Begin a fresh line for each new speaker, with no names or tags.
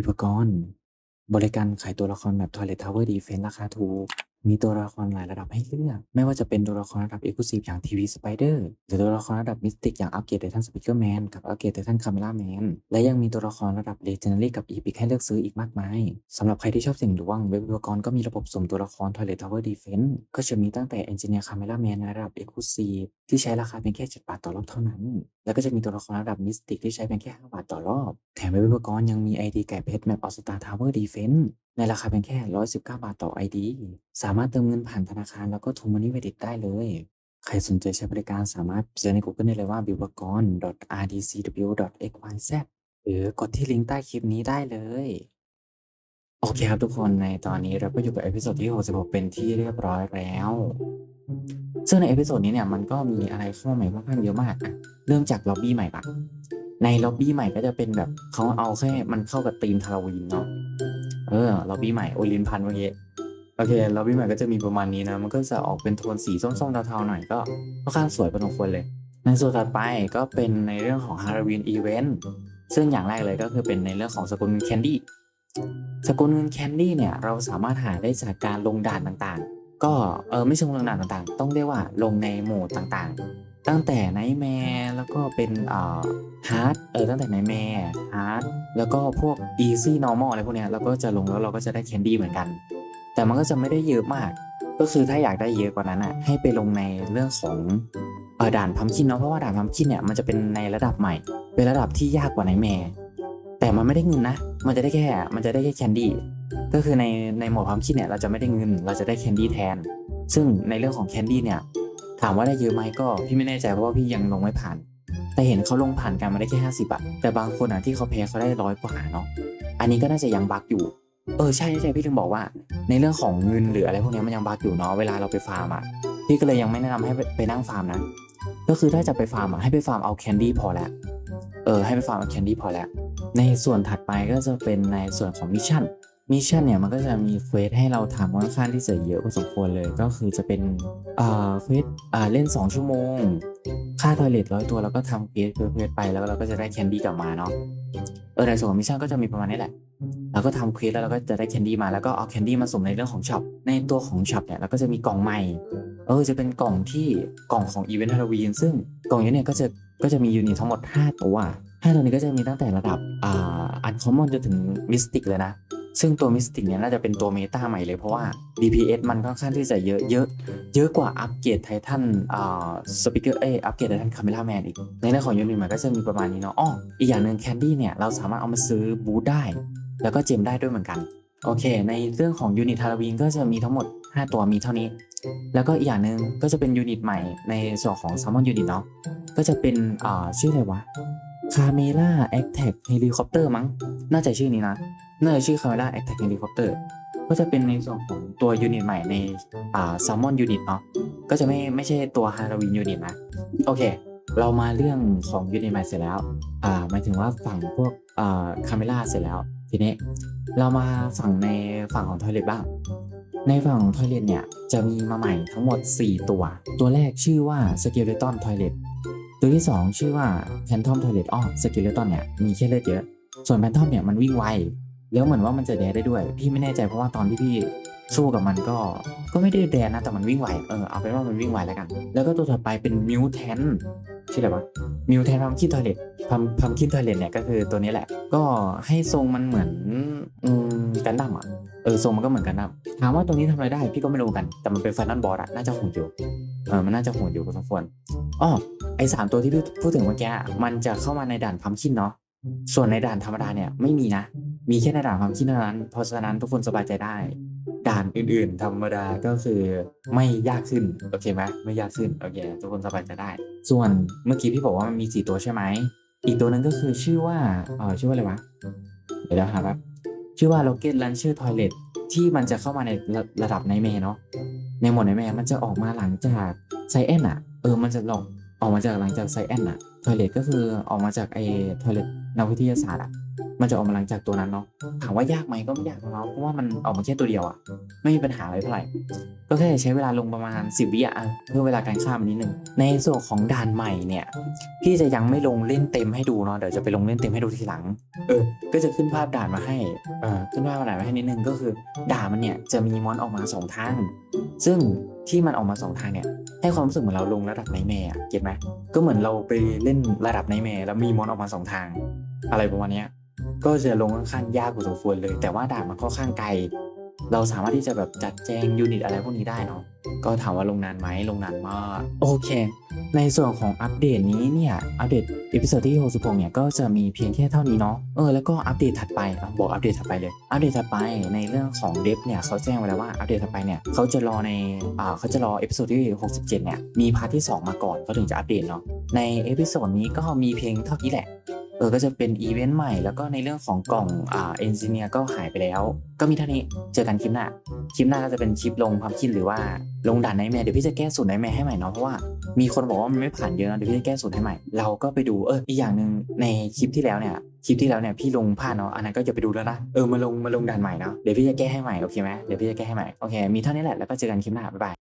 วิภกรบริการขายตัวละครแบบ Toilet Tower Defense ราคาถูก มีตัวละครหลายระดับให้เลือก ไม่ว่าจะเป็นตัวละครระดับ Exclusive อย่าง TV Spider หรือตัวละครระดับ Mystic อย่าง Upgrade Titan Speaker Man กับ Upgrade Titan Camera Man และยังมีตัวละครระดับ Legendary กับ Epic ให้เลือกซื้ออีกมากมายสำหรับใครที่ชอบเสี่ยงดวงเว็บวิภกรณ์ก็มีระบบสุ่มตัวละคร Toilet Tower Defense ก็จะมีตั้งแต่ Engineer Camera Man ในระดับ Exclusive ที่ใช้ราคาเพียงแค่7บาทต่อรอบเท่านั้นแล้วก็จะมีตัวละครระดับ Mystic ที่ใช้เพียงแค่ 5 บาทต่อรอบ แถมเว็บวิภกรยังมี ID ไก่เพชร Map All Star Tower Defense ในราคาเพียงแค่ 119 บาทต่อ ID สามารถเติมเงินผ่านธนาคารแล้วก็ True Money Credit ได้เลย ใครสนใจใช้บริการสามารถเสิร์ชใน Google ได้เลยว่า b i w a g o n rdcw.xyz หรือกดที่ลิงก์ใต้คลิปนี้ได้เลย โอเคครับทุกคนในตอนนี้เราก็อยู่กับเอพิโซดที่ 66 เป็นที่เรียบร้อยแล้ว ซึ่งในเอพิโซดนี้เนี่ยมันก็มีอะไรเข้าใหม่ค่อนข้างเยอะมากอะเริ่มจากล็อบบี้ใหม่ปะในล็อบบี้ใหม่ก็จะเป็นแบบเขาเอาแค่มันเข้ากับธีมฮาโลวีนเนาะเออล็อบบี้ใหม่โอลินพันเมื่อกี้โอเคล็อบบี้ใหม่ก็จะมีประมาณนี้นะ มันก็จะออกเป็นโทนสีส้มๆเทาๆหน่อยก็ค่อนข้างสวยพอสมควรเลย ในส่วนถัดไปก็เป็นในเรื่องของฮาโลวีนอีเวนต์ซึ่งอย่างแรกเลยก็คือเป็นในเรื่องของสกุลแคนดี้ สกุลเงินแคนดี้เนี่ยเราสามารถหาได้จากการลงด่านต่างๆ ก็เออไม่ใช่ลงด่านต่างๆ ต้องเรียกว่าลงในโหมดต่างๆ ตั้งแต่ไนแมร์แล้วก็เป็นเอ่อฮาร์ดเออตั้งแต่ไนแมร์ฮาร์ดแล้วก็พวก easy normal อะไรพวกเนี้ยเราก็จะลงแล้วเราก็จะได้แคนดี้เหมือนกัน แต่มันก็จะไม่ได้เยอะมาก ก็คือถ้าอยากได้เยอะกว่านั้นอะให้ไปลงในเรื่องของเออด่านพัมคินเนาะเพราะว่าด่านพัมคินเนี่ยมันจะเป็นในระดับใหม่ เป็นระดับที่ยากกว่าไนแมร์ แต่มันไม่ได้เงินนะ มันจะได้แค่ มันจะได้แค่แคนดี้ ก็คือในในโหมดพัมคินเนี่ยเราจะไม่ได้เงิน เราจะได้แคนดี้แทน ซึ่งในเรื่องของแคนดี้เนี่ยถามว่าได้เยอะไหมก็พี่ไม่แน่ใจเพราะว่าพี่ยังลงไม่ผ่าน แต่เห็นเขาลงผ่านกันมาได้แค่ 50อะแต่บางคนอะที่เขาแพ้เขาได้ร้อยกว่าเนาะ อันนี้ก็น่าจะยังบั๊กอยู่ เออใช่ใช่พี่ถึงบอกว่า ในเรื่องของเงินหรืออะไรพวกนี้มันยังบั๊กอยู่เนาะเวลาเราไปฟาร์มอะพี่ก็เลยยังไม่แนะนำให้ไปนั่งฟาร์มนะ ก็คือถ้าจะไปฟาร์มอะให้ไปฟาร์มเอาแคนดี้พอแล้ว เออให้ไปฟาร์มเอาแคนดี้พอแล้ว ในส่วนถัดไปก็จะเป็นในส่วนของมิชชั่นมิชชั่นเนี่ยมันก็จะมีเควสให้เราทำค่อนข้างที่จะเยอะพอสมควรเลยก็คือจะเป็นอ่าเควสอ่าเล่น 2 ชั่วโมง ค่าทอยเลทร้อยตัวแล้วก็ทำเควสเควสไปแล้วเราก็จะได้แคนดี้กลับมาเนาะเออในส่วนของมิชชั่นก็จะมีประมาณนี้แหละเราก็ทำเควสแล้วเราก็จะได้แคนดี้มาแล้วก็เอาแคนดี้มาสุ่มในเรื่องของช็อปในตัวของช็อปเนี่ยเราก็จะมีกล่องใหม่เออจะเป็นกล่องที่กล่องของอีเวนต์ฮาโลวีนซึ่งกล่องนี้เนี่ยก็จะก็จะมียูนิตทั้งหมด 5 ตัว 5ตัวนี้ก็จะมีตั้งแต่ระดับอ่าอันคอมมอนจนถึงมิสติกเลยนะ ซึ่งตัวมิสติกเนี่ยน่าจะเป็นตัวเมตาใหม่เลยเพราะว่า DPS มันค่อนข้างที่จะเยอะเยอะ เยอะกว่าอัปเกรดไททันอ่าสปิเกอร์เออัปเกรดไททันคาเมล่าแมนอีก ในเรื่องของยูนิตมันก็จะมีประมาณนี้เนาะอ้ออีกอย่างหนึ่งแคนดี้เนี่ยเราสามารถเอามาซื้อบูทได้ แล้วก็เจมได้ด้วยเหมือนกันโอเค ในเรื่องของยูนิตฮาโลวีนก็จะมีทั้งหมด 5 ตัวมีเท่านี้ แล้วก็อีกอย่างหนึ่งก็จะเป็นยูนิตใหม่ในส่วนของ s ซ l m o n ยูนิตเนาะก็จะเป็นอ่าชื่ออะไรวะ คาเมล่าแอคแท็กเฮลิคอปเตอร์มั้ง น่าจะชื่อนี้นะ น่าจะชื่อ Camera Attack Helicopter ก็จะเป็นในส่วนของตัวยูนิตใหม่ในอ่า Salmon Unit เนาะ ก็จะไม่ไม่ใช่ตัว Halloween Unit นะ โอเค เรามาเรื่องของยูนิตใหม่เสร็จแล้ว อ่าหมายถึงว่าฝั่งพวกอ่าคาเมล่าเสร็จแล้ว ทีนี้เรามาฝั่งในฝั่งของทอยเล t บ้าง ในฝั่งของทอยเล t เนี่ยจะมีมาใหม่ทั้งหมด 4 ตัว ตัวแรกชื่อว่า Skeleton Toilet ตั ตัวที่ 2 ชื่อว่า Phantom Toilet อ้อ Skeleton เนี่ยมีแค่เลือดเยอะ ส่วนแพนทอมเนี่ยมันวิ่งไว แล้วเหมือนว่ามันจะแดดได้ด้วย พี่ไม่แน่ใจเพราะว่าตอนที่พี่ สู้กับมันก็ก็ไม่ได้แดดนะแต่มันวิ่งไวเออเอาเป็นว่ามันวิ่งไวแล้วกัน แล้วก็ตัวถัดไปเป็นมิวแทนชื่ออะไรวะมิวแทนพัมคินทอยเลตพัมพัมคินทอยเลตเนี่ยก็คือตัวนี้แหละ ก็ให้ทรงมันเหมือนอืมกันดั้มอะเออทรงมันก็เหมือนกันดั้มถามว่าตรงนี้ทำอะไรได้พี่ก็ไม่รู้กัน แต่มันเป็นไฟนอลบอสอะน่าจะโหดอยู่เออมันน่าจะโหดอยู่พอสมควรอ้อไอสามตัวที่พี่พูดถึงเมื่อกี้อะมันจะเข้ามาในด่านพัมคินเนาะส่วนในด่านธรรมดาเนี่ยไม่มีนะ มีแค่ในด่านความคิดเท่านั้น เพราะฉะนั้นทุกคนสบายใจได้ ด่านอื่น ๆ ธรรมดาก็คือไม่ยากขึ้นโอเคไหมไม่ยากขึ้นโอเคทุกคนสบายใจได้ ส่วนเมื่อกี้พี่บอกว่ามันมีสี่ตัวใช่ไหมอีกตัวหนึงก็คือชื่อว่าเออชื่อว่าอะไรวะเดี๋ยวนะครับชื่อว่า Rocket Launcher Toilet ที่มันจะเข้ามาในระระดับในเมเนาะในโหมดในแม่มันจะออกมาหลังจากไซแอนอะเออมันจะลงออกมาจากหลังจากไซแอนอะทอยเลทก็คือออกมาจากไอ้ทอยเลทนักวิทยาศาสตร์อะ มันจะออกมาหลังจากตัวนั้นเนาะถามว่ายากไหมก็ไม่ยากเนาะเพราะว่ามันออกมาแค่ตัวเดียวอะไม่มีปัญหาอะไรเท่าไหร่ก็แค่ใช้เวลาลงประมาณ 10 วิอะเพื่อเวลาการข้ามมันนิดนึงในส่วนของด่านใหม่เนี่ยพี่จะยังไม่ลงเล่นเต็มให้ดูเนาะเดี๋ยวจะไปลงเล่นเต็มให้ดูทีหลังเออก็จะขึ้นภาพด่านมาให้เออขึ้นภาพด่านมาให้นิดนึงก็คือด่านมันเนี่ยจะมีมอนออกมาสองทาง ซึ่งที่มันออกมาสองทางเนี่ยให้ความรู้สึกเหมือนเราลงระดับไนแมร์อะเก็ตไหมก็เหมือนเราไปเล่นระดับไนแมร์แล้วมีมอนออกมาสองทาง อะไรประมาณเนี้ย ก็จะลงค่อนข้างยากพอสมควรเลย แต่ว่าด่านมันค่อนข้างไกล เราสามารถที่จะแบบจัดแจงยูนิตอะไรพวกนี้ได้เนาะก็ถามว่าลงนานไหมลงนานมาก โอเค ในส่วนของอัปเดตนี้เนี่ยอัปเดตอีพิโซดที่66เนี่ยก็จะมีเพียงแค่เท่านี้เนาะเออแล้วก็อัปเดตถัดไปบอกอัปเดตถัดไปเลย อัปเดตถัดไปในเรื่องของเดฟเนี่ยเขาแจ้งไว้แล้วว่าอัปเดตถัดไปเนี่ยเขาจะรอในอ่าเขาจะรอเอพิโซดที่67เนี่ยมีพาร์ทที่ 2 มาก่อนเขาถึงจะอัปเดตเนาะในเอพิโซดนี้ก็มีเพียงเท่านี้แหละ เออก็จะเป็นอีเวนต์ใหม่แล้วก็ในเรื่องของกล่องอ่าเอนจิเนียร์ก็หายไปแล้ว ก็มีเท่านี้เจอกันคลิปหน้า คลิปหน้าก็จะเป็นคลิปลงความคิดหรือว่าลงด่านไนแมร์เดี๋ยวพี่จะแก้สูตรไนแมร์ให้ใหม่เนาะเพราะว่ามีคนบอกว่ามันไม่ผ่านเยอะนะเดี๋ยวพี่จะแก้สูตรให้ใหม่ เราก็ไปดูเอออีกอย่างหนึ่งในคลิปที่แล้วเนี่ยคลิปที่แล้วเนี่ยพี่ลงพลาดเนาะอันนั้นก็จะไปดูแล้วนะเออมาลงมาลงด่านใหม่เนาะเดี๋ยวพี่จะแก้ให้ใหม่โอเคไหมเดี๋ยวพี่จะแก้ให้ใหม่โอเคมีเท่านี้แหละแล้วก็เจอกันคลิปหน้าบ๊ายบาย